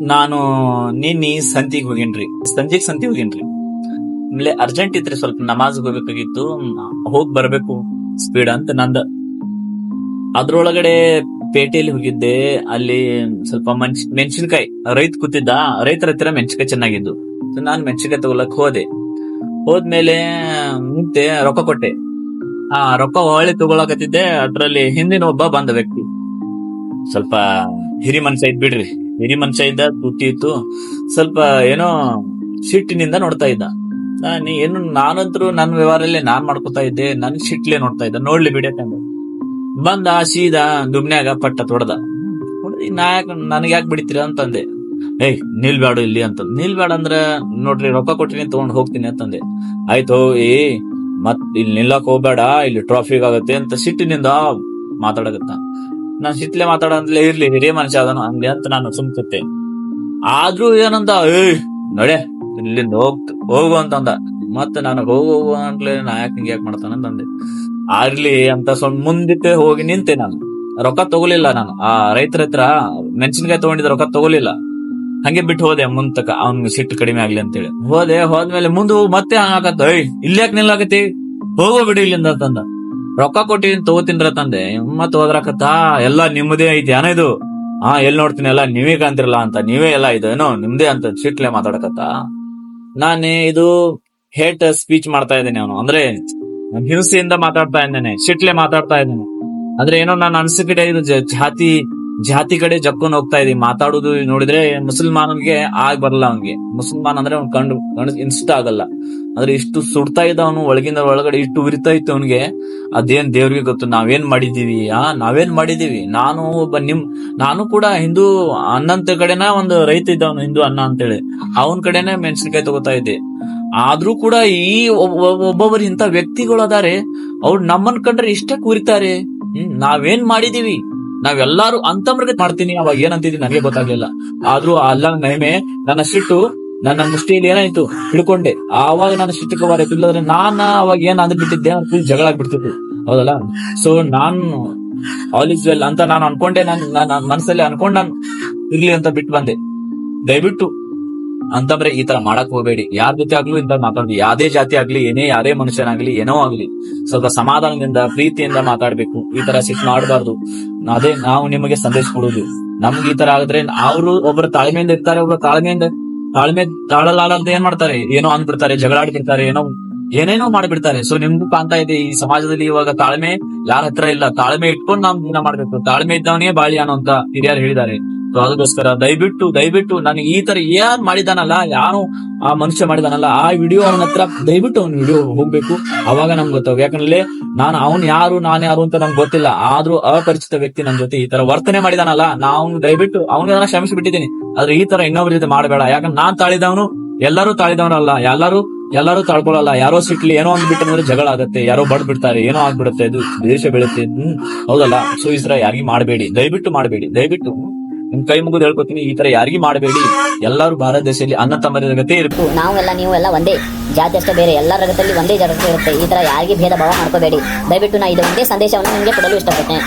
ನಾನು ನಿನ್ನಿ ಸಂತಿಗೆ ಹೋಗೇನ್ರಿ. ಸಂಜೆಗ್ ಸಂತಿ ಹೋಗೇನ್ರಿ. ಆಮೇಲೆ ಅರ್ಜೆಂಟ್ ಇತ್ರಿ ಸ್ವಲ್ಪ ನಮಾಜ್ ಹೋಗ್ಬೇಕಾಗಿತ್ತು. ಹೋಗ್ ಬರ್ಬೇಕು ಸ್ಪೀಡ್ ಅಂತ ನಂದ. ಅದ್ರೊಳಗಡೆ ಪೇಟೆಯಲ್ಲಿ ಹೋಗಿದ್ದೆ. ಅಲ್ಲಿ ಸ್ವಲ್ಪ ಮೆಣ್ ಮೆಣಸಿನ್ಕಾಯಿ, ರೈತ ಕೂತಿದ್ದ. ರೈತರ ಹತ್ರ ಮೆಣಸಿನ್ಕಾಯಿ ಚೆನ್ನಾಗಿದ್ದು ನಾನು ಮೆಣಸಿನ್ಕಾಯಿ ತಗೊಳಕ್ ಹೋದೆ. ಹೋದ್ಮೇಲೆ ಮುಂದೆ ರೊಕ್ಕ ಕೊಟ್ಟೆ. ಆ ರೊಕ್ಕ ಹೊಳ್ಳಿ ತಗೊಳಕತ್ತಿದ್ದೆ. ಅದ್ರಲ್ಲಿ ಹಿಂದಿನ ಒಬ್ಬ ಬಂದ ವ್ಯಕ್ತಿ. ಸ್ವಲ್ಪ ಹಿರಿ ಮನ್ಸ ಇದ್ ಬಿಡ್ರಿ ಹಿರಿ ಮನುಷ್ಯ ಇದ್ದ ತುಟ್ಟಿ ಇತ್ತು ಸ್ವಲ್ಪ ಏನೋ ಸಿಟ್ಟಿನಿಂದ ನೋಡ್ತಾ ಇದ್ದ. ನಾನು ಏನು ನಾನಂತರೂ ನನ್ನ ವ್ಯವಹಾರಲ್ಲೇ ನಾನ್ ಮಾಡ್ಕೊತಾ ಇದ್ದೆ, ನನ್ ಸಿಟ್ಲೆ ನೋಡ್ತಾ ಇದ್ದ. ನೋಡ್ಲಿ ಬಿಡಕಂಡು ಬಂದ ಸೀದಾ ದುಮ್ನ್ಯಾಗ ಪಟ್ಟ ತೊಡ್ದ. ಯಾಕೆ ನನಗೆ ಯಾಕೆ ಬಿಡ್ತೀರ ಅಂತಂದೆ. ಏಯ್ ನಿಲ್ಬೇಡ ಇಲ್ಲಿ ಅಂತ. ನಿಲ್ಬೇಡ ಅಂದ್ರ ನೋಡ್ರಿ ರೊಕ್ಕ ಕೊಟ್ಟಿನಿ ತಗೊಂಡ್ ಹೋಗ್ತೀನಿ ಅಂತಂದೆ. ಆಯ್ತು, ಏ, ಮತ್ ಇಲ್ಲಿ ನಿಲ್ಲಕ್ ಹೋಗ್ಬೇಡ, ಇಲ್ಲಿ ಟ್ರಾಫಿಕ್ ಆಗತ್ತೆ ಅಂತ ಸಿಟ್ಟಿನಿಂದ ಮಾತಾಡಕತ್ತ ನಾನ್ ಮಾತಾಡೋ ಅಂತಲೇ ಇರ್ಲಿ, ಹಿರಿಯ ಮನುಷ್ಯ ಅದನು ಹಂಗೆ ಅಂತ ನಾನು ಸುಮ್ಕತ್ತೆ ಆದ್ರೂ ಏನಂತ ಏಯ್, ನಡೆ, ಇಲ್ಲಿಂದ ಹೋಗ್, ಹೋಗು ಅಂತಂದ. ಮತ್ತೆ ನಾನು ಹೋಗು ಹೋಗು ಅಂತಲೇ ನಾ ಯಾಕೆ ಹಿಂಗೆ ಯಾಕೆ ಮಾಡ್ತಾನ ಅಂತಂದೆ. ಆಗ್ಲಿ ಅಂತ ಸ್ವಲ್ಪ ಮುಂದಿಟ್ಟು ಹೋಗಿ ನಿಂತೆ ನಾನು. ರೊಕ್ಕ ತಗೊಲಿಲ್ಲ ನಾನು. ಆ ರೈತರ ಹತ್ರ ಮೆಣಸಿನ್ಕಾಯಿ ತಗೊಂಡಿದ್ದ ರೊಕ್ಕ ತಗೊಲಿಲ್ಲ. ಹಂಗೆ ಬಿಟ್ಟು ಹೋದೆ ಮುಂತಕ ಅವ್ನ್ ಸಿಟ್ಟು ಕಡಿಮೆ ಆಗ್ಲಿ ಅಂತೇಳಿ. ಹೋದೆ, ಹೋದ್ಮೇಲೆ ಮುಂದೆ ಮತ್ತೆ ಹಂಗಾಕತ್ತ. ಇಲ್ಲಿ ಯಾಕೆ ನಿಲ್ಲಾಕತಿ ಹೋಗೋ ಬಿಡಿ ಇಲ್ಲಿಂದ ಅಂತಂದ. ರೊಕ್ಕ ಕೊಟ್ಟಿದ್ದೀನಿ ತಗೋತೀನ್ರ ತಂದೆ. ಮತ್ ಹೋದ್ರಕತ್ತ ಎಲ್ಲಾ ನಿಮ್ಮದೇ ಐತಿ. ಏನ ಇದು? ಹಾ ಎಲ್ ನೋಡ್ತೀನಿ, ಎಲ್ಲಾ ನೀವೇ ಕಾಣ್ತಿರಲ್ಲ ಅಂತ. ನೀವೇ ಎಲ್ಲ ಇದು, ಏನೋ, ನಿಮ್ದೇ ಅಂತ ಸಿಟ್ಲೆ ಮಾತಾಡಕತ್ತ? ನಾನೇ ಇದು ಹೇಟ್ ಸ್ಪೀಚ್ ಮಾಡ್ತಾ ಇದ್ದೇನೆ ಅವನು. ಅಂದ್ರೆ ಹಿಂಸೆಯಿಂದ ಮಾತಾಡ್ತಾ ಇದ್ದೇನೆ ಶಿಟ್ಲೆ ಮಾತಾಡ್ತಾ ಇದ್ದೇನೆ. ಅಂದ್ರೆ ಏನೋ ನಾನು ಅನ್ಸಿಕಡೆ ಇದು ಜಾತಿ ಜಾತಿ ಕಡೆ ಜಕ್ಕೊಂಡ್ ಹೋಗ್ತಾ ಇದೀವಿ ಮಾತಾಡುದು ನೋಡಿದ್ರೆ ಮುಸಲ್ಮಾನನ್ಗೆ ಆಗ್ ಬರಲ್ಲ ಅವ್ನಿಗೆ. ಮುಸಲ್ಮಾನ್ ಅಂದ್ರೆ ಅವ್ನ್ ಕಂಡು ಕಂಡು ಇನ್ಸ್ಟ ಆಗಲ್ಲ. ಅಂದ್ರೆ ಇಷ್ಟು ಸುಡ್ತಾ ಇದ್ದ ಅವನು, ಒಳಗಿಂದ ಒಳಗಡೆ ಇಷ್ಟು ಉರಿತಾ ಇತ್ತು ಅವನಿಗೆ, ಅದೇನ್ ದೇವ್ರಿಗೆ ಗೊತ್ತು. ನಾವೇನ್ ಮಾಡಿದೀವಿ, ಆ? ನಾವೇನ್ ಮಾಡಿದೀವಿ? ನಾನು ಒಬ್ಬ ನಿಮ್, ನಾನು ಕೂಡ ಹಿಂದೂ ಅನ್ನಂತ ಕಡೆನ ಒಂದು ರೈತ ಇದ್ದವನು ಹಿಂದೂ ಅನ್ನ ಅಂತೇಳಿ. ಅವನ್ ಕಡೆನೆ ಮೆಣಸಿನಕಾಯಿ ತಗೋತಾ ಇದ್ದೆ. ಆದ್ರೂ ಕೂಡ ಈ ಒಬ್ಬ- ಒಬ್ಬ- ಒಬ್ಬೊಬ್ಬರು ಇಂಥ ವ್ಯಕ್ತಿಗಳು ಅದಾರೆ, ಅವ್ರು ನಮ್ಮನ್ ಕಂಡ್ರೆ ಇಷ್ಟೇ ಕೂರಿತಾರೆ ಹ್ಮ್, ನಾವೇನ್ ಮಾಡಿದೀವಿ? ನಾವೆಲ್ಲಾರು ಅಂತಮ್ರಿಗೆ ಮಾಡ್ತೀನಿ, ಅವಾಗ ಏನಂತಿದ್ದೀನಿ ನನಗೆ ಗೊತ್ತಾಗ್ಲಿಲ್ಲ. ಆದ್ರೂ ಅಲ್ಲ ನೈಮೆ ನನ್ನ ಸಿಟ್ಟು, ನನ್ನ ಮುಷ್ಟಿಯಲ್ಲಿ ಏನಾಯ್ತು ಹಿಡ್ಕೊಂಡೆ ಆವಾಗ ಸಿಟ್ಟಕ್ಕೆ ಬರಬೇಕು ಇಲ್ಲದ್ರೆ ನಾನ್ ಅವಾಗ ಏನ್ ಅಂದ್ಬಿಟ್ಟಿದ್ದೆ ಬಿಟ್ಟಿದ್ದೆ ಜಗಳ ಆಗ್ಬಿಡ್ತಿದ್ದೆ ಹೌದಲ್ಲ? ಸೊ ನಾನು ಆಲ್ ಇಸ್ ವೆಲ್ ಅಂತ ನಾನು ಅನ್ಕೊಂಡೆ. ನಾನು ನನ್ನ ಮನಸ್ಸಲ್ಲಿ ಅನ್ಕೊಂಡ್ ನಾನು ಇರ್ಲಿ ಅಂತ ಬಿಟ್ಟು ಬಂದೆ. ದಯವಿಟ್ಟು ಅಂತಂದ್ರೆ ಈ ತರ ಮಾಡಕ್ ಹೋಗ್ಬೇಡಿ. ಯಾರ ಜೊತೆ ಆಗ್ಲೂ ಇಂತ ಮಾತಾಡ್ಬೇಕು ಯಾವ್ದೇ ಜಾತಿ ಆಗ್ಲಿ, ಏನೇ, ಯಾರೇ ಮನುಷ್ಯನಾಗ್ಲಿ, ಏನೋ ಆಗ್ಲಿ, ಸ್ವಲ್ಪ ಸಮಾಧಾನದಿಂದ, ಪ್ರೀತಿಯಿಂದ ಮಾತಾಡ್ಬೇಕು. ಈ ತರ ಸಿಟ್ ಮಾಡಬಾರ್ದು. ಅದೇ ನಾವು ನಿಮಗೆ ಸಂದೇಶ ಕೊಡುದು ನಮ್ಗೆ ಈ ತರ ಆದ್ರೆ ಅವರು ಒಬ್ಬರು ತಾಳ್ಮೆಯಿಂದ ಇರ್ತಾರೆ, ಒಬ್ರು ತಾಳ್ಮೆಯಿಂದ, ತಾಳ್ಮೆ ತಾಳಲಾರದೆ ಏನ್ ಮಾಡ್ತಾರೆ? ಏನೋ ಅಂದ್ಬಿಡ್ತಾರೆ ಜಗಳಾಡ್ತಿರ್ತಾರೆ ಏನೋ ಏನೇನೋ ಮಾಡ್ಬಿಡ್ತಾರೆ. ಸೊ ನಿಮ್ಗೂ ಕಾಣ್ತಾ ಇದೆ ಈ ಸಮಾಜದಲ್ಲಿ ಇವಾಗ ತಾಳ್ಮೆ, ಯಾರ ಹತ್ರ ಇಲ್ಲ, ತಾಳ್ಮೆ ಇಟ್ಕೊಂಡು ನಾವು ಜೀವನ ಮಾಡ್ಬೇಕು. ತಾಳ್ಮೆ ಇದ್ದವನೇ ಬಾಳಿ ಅನ್ನೋ ಅಂತ ಹಿರಿಯರು ಹೇಳಿದ್ದಾರೆ. ಸೊ ಅದಕ್ಕೋಸ್ಕರ ದಯವಿಟ್ಟು ದಯವಿಟ್ಟು ನನಗೆ ಈ ತರ ಏನ್ ಮಾಡಿದಾನಲ್ಲ ಯಾರು ಆ ಮನುಷ್ಯ ಮಾಡಿದಾನಲ್ಲ, ಆ ವಿಡಿಯೋ ಅವನ ಹತ್ರ ದಯವಿಟ್ಟು ಅವ್ನ ವಿಡಿಯೋ ಹೋಗ್ಬೇಕು. ಅವಾಗ ನಮ್ಗೆ ಗೊತ್ತಾಗ ಯಾಕಂದ್ರೆ ನಾನು ಅವನ್ ಯಾರು, ನಾನು ಯಾರು ಅಂತ ನಮ್ಗೆ ಗೊತ್ತಿಲ್ಲ. ಆದ್ರೂ ಅಪರಿಚಿತ ವ್ಯಕ್ತಿ ನನ್ ಜೊತೆ ಈ ತರ ವರ್ತನೆ ಮಾಡಿದಾನಲ್ಲ ನಾವು ದಯವಿಟ್ಟು ಅವನಿಗೆ ನಾನು ಕ್ಷಮಿಸಿ ಬಿಟ್ಟಿದ್ದೀನಿ ಆದ್ರೆ ಈ ತರ ಇನ್ನೊಬ್ಬರ ಜೊತೆ ಮಾಡಬೇಡ. ಯಾಕಂದ್ರೆ ನಾನ್ ತಾಳಿದವನು, ಎಲ್ಲರೂ ತಾಳಿದವನಲ್ಲ. ಎಲ್ಲರೂ ಎಲ್ಲರೂ ತಾಳ್ಕೊಳಲ್ಲ ಯಾರೋ ಸಿಟ್ಲಿ ಏನೋ ಅಂದ್ಬಿಟ್ಟು ಅಂದ್ರೆ ಜಗಳ ಆಗತ್ತೆ. ಯಾರೋ ಬಡ್ ಬಿಡ್ತಾರೆ ಏನೋ ಆಗ್ಬಿಡುತ್ತೆ ಇದು ದೇಶ ಬೆಳುತ್ತೆ. ಹ್ಮ್, ಹೌದಲ್ಲ? ಸೊ ಈ ತರ ಯಾರಿಗೂ ಮಾಡಬೇಡಿ. ದಯವಿಟ್ಟು ಮಾಡಬೇಡಿ. ದಯವಿಟ್ಟು ನಿಮ್ ಕೈ ಮುಗಿದು ಹೇಳ್ಕೊತೀನಿ, ಈ ತರ ಯಾರಿಗೂ ಮಾಡಬೇಡಿ. ಎಲ್ಲರೂ ಭಾರತ ದೇಶದಲ್ಲಿ ಅನ್ನ ತಮ್ಮರ ಗತಿ ಇರುತ್ತೆ. ನಾವೆಲ್ಲ ನೀವು ಎಲ್ಲ ಒಂದೇ ಜಾತಿ ಅಷ್ಟೇ ಬೇರೆ. ಎಲ್ಲ ರಗದಲ್ಲಿ ಒಂದೇ ಜಾತಿ ಇರುತ್ತೆ. ಈ ತರ ಯಾರಿಗೆ ಭೇದ ಭಾವ ಮಾಡ್ಕೋಬೇಡಿ. ದಯವಿಟ್ಟು ನಾ ಇದು ಒಂದೇ ಸಂದೇಶವನ್ನು ನಿಮಗೆ ಕೊಡಲು ಇಷ್ಟಪಟ್ಟೆ